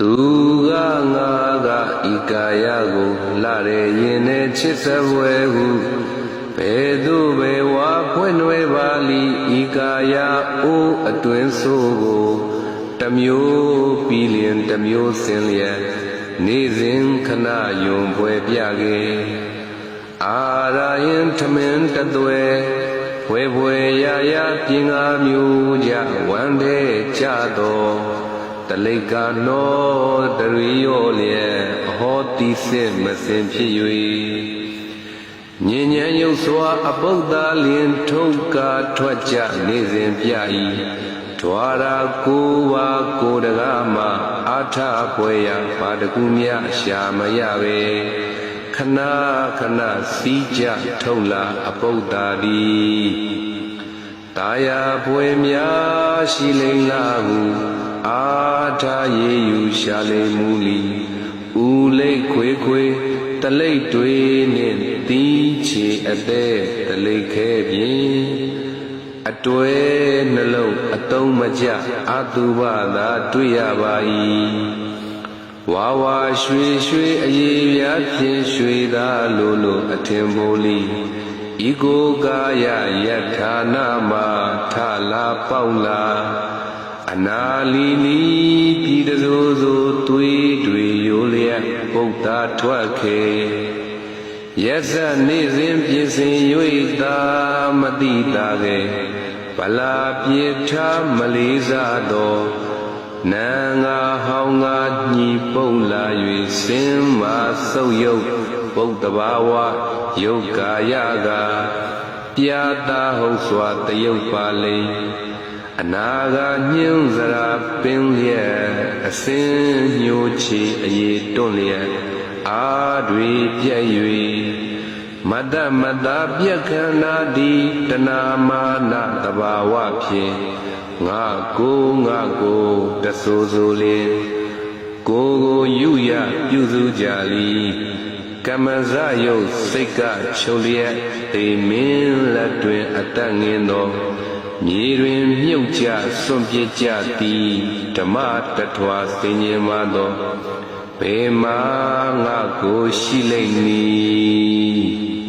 သူကငါကဤကာယကိုလှရဲရင်နဲ့ချစ်စပွဲဟုဘယ်သို့ပဲဝါဖွင့်ွယ်ပါလီဤကာယအိုးအတွင်ဆိုးကိုတစ်မျိုးပြီးလျင်တစ်မျိုးစင်လျက်နေစဉ်ခဏယုံပွဲပြခဲ့အာရယင်ထမင်းတသွဲဘွယ်ဘွယ်ရရပြင်ငါမျိုးကြဝမ်းတဲ့ကြတော် တလိကနောတရိယောလျက်အဟောတိစစ်မစင်ဖြစ်၍ညဉ့်ညံရုပ်စွာအပုဒ္ဒါလင်ထုံကာထွက်ကြနေစဉ်ပြ၏ဒွါရာကိုပါကိုတကားမှအာထပွဲရပါတကူမြရှာမရပဲခဏခဏစီးကြထုံလာအပုဒ္ဒါဒီတာယာပွဲများရှိလိမ့်လာဟု အာထာယေယူရှာလိမ့်မူလီဦးလိတ်ခွေခွေတလိတ်တွေနှင့်တီးချေအသက်တလိတ်ခဲပြင်းအတွဲနှလုံးအတုံးမကြအာတုဘသာတွေ့ရပါ၏ဝါဝါရွှေရွှေအည်ပြားဖြင့်ရွှေသာလိုလိုအထင်မိုးလီဤကိုကာယယထာနာမထလာပေါက်လာ အနာလီလီပြည်တစိုးစိုးသွေးတွေရိုလျက်ပုဒ္ဒါထွက်ခေရက်စနေစဉ်ပြင်ဆင်၍သာမတိတာကေဗလာပြေထားမလေးစားသောနံငါဟောင်းငါညီပုံလာ၍စင်မာဆုပ်ယုတ်ဗုဒ္ဓဘာဝယုတ်ကာယကပြာတာဟုတ်စွာတယုတ်ပါလိမ့် အနာဂါညှင်းစရာပင်လျက်အစင်းညိုချီအေတွန့်လျက်အာတွေပြည့်၍မတ္တမတ္တပြက်ခန္ဓာဒီတဏမာနတဘာဝဖြင့်ငါကိုငါကိုတဆိုးဆိုလင်ကိုကိုယူရပြုစုကြလီကမ္မဇယုတ်စိတ်ကချုပ်လျက်တေမင်းလက်တွင်အတတ်ငင်းသော မြေတွင်မြုပ်ကြစွန့်ပစ်ကြသည်ဓမ္မတထွာစင်ញင်မသောဘေမာငါကိုရှိလိမ့်မည်